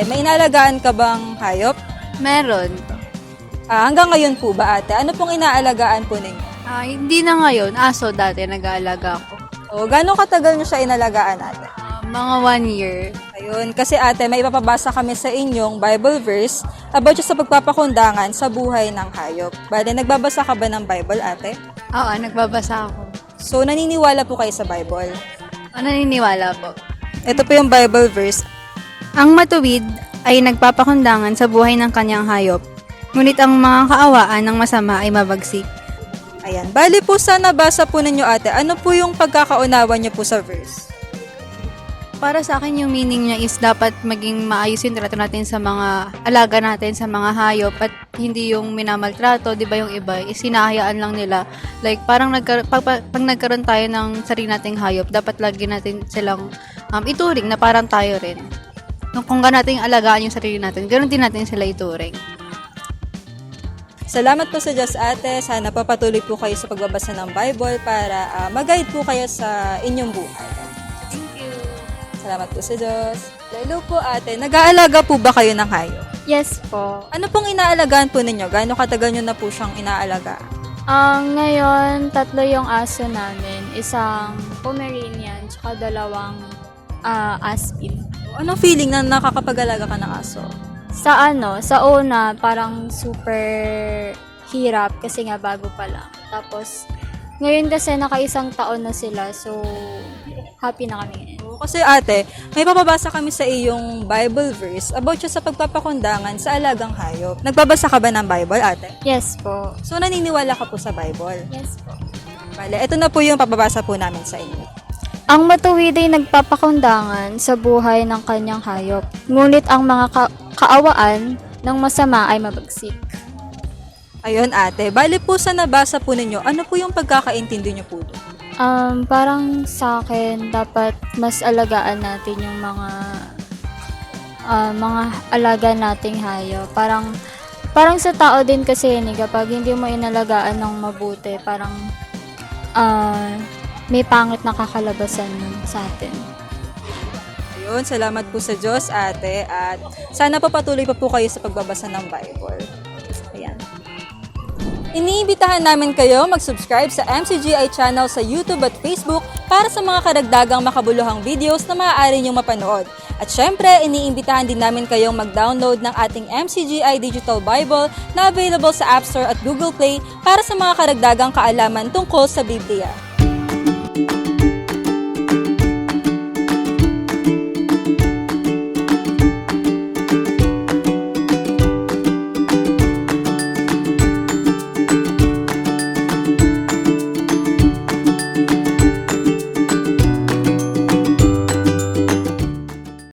ate, may inalagaan ka bang hayop? Meron. Ah, hanggang ngayon po ba ate? Ano pong inaalagaan po ninyo? Ah, hindi na ngayon. Aso dati nag-aalaga ako. O, gano'ng katagal nyo siya inalagaan ate? Ah, mga one year. Ayun, kasi ate, may ipapabasa kami sa inyong Bible verse about sa pagpapakundangan sa buhay ng hayop. Bale, nagbabasa ka ba ng Bible ate? Oo, nagbabasa ako. So, naniniwala po kayo sa Bible. Ah, naniniwala po. Ito po yung Bible verse. Ang matuwid ay nagpapakundangan sa buhay ng kanyang hayop. Ngunit ang mga kaawaan ng masama ay mabagsik. Ayan. Bali po sa nabasa po ninyo ate, ano po yung pagkakaunawa niyo po sa verse? Para sa akin yung meaning niya is dapat maging maayos yung trato natin sa mga alaga natin, sa mga hayop at hindi yung minamaltrato, 'di ba yung iba is hinahayaan lang nila. Like parang nagkar- pag, pag, pag nagkaroon tayo ng sarili nating hayop, dapat lagi natin silang um, ituring na parang tayo rin. Kung, kung gaano natin alagaan yung sarili natin, ganoon din natin sila ituring. Salamat po sa Diyos ate. Sana papatuloy po kayo sa pagbabasa ng Bible para ah, mag-guide po kayo sa inyong buhay. Thank you. Salamat po sa Diyos. Lalo po ate, nag-aalaga po ba kayo ng hayop? Yes po. Ano pong inaalagaan po ninyo? Gaano katagal nyo na po siyang inaalagaan? Ang ngayon, tatlo yung aso namin. Isang Pomeranian, tsaka dalawang ah, Aspin. Anong feeling na nakakapag-alaga ka ng aso? Sa ano, sa una, parang super hirap kasi nga bago pa lang. Tapos, ngayon kasi naka-isang taon na sila, so happy na kami. Oo, Kasi ate, may papabasa kami sa iyong Bible verse about siya sa pagpapakundangan sa alagang hayop. Nagbabasa ka ba ng Bible ate? Yes po. So naniniwala ka po sa Bible? Yes po. Bale, ito na po yung papabasa po namin sa inyo. Ang matuwid ay nagpapakundangan sa buhay ng kanyang hayop. Ngunit ang mga ka- kaawaan ng masama ay mabagsik. Ayun ate, bale po sa nabasa po ninyo, ano po yung pagkakaintindi niyo po doon? Um, parang sa akin, dapat mas alagaan natin yung mga ah, mga alaga nating hayop. Parang parang sa tao din kasi eh, kapag hindi mo inalagaan ng mabuti, parang ah, may pangit na kakalabasan nun sa atin. Ayun, salamat po sa Diyos ate at sana po patuloy pa po kayo sa pagbabasa ng Bible. Ayan. Iniimbitahan namin kayo mag-subscribe sa MCGI channel sa YouTube at Facebook para sa mga karagdagang makabuluhang videos na maaari niyong mapanood. At syempre, iniimbitahan din namin kayong mag-download ng ating MCGI Digital Bible na available sa App Store at Google Play para sa mga karagdagang kaalaman tungkol sa Biblia.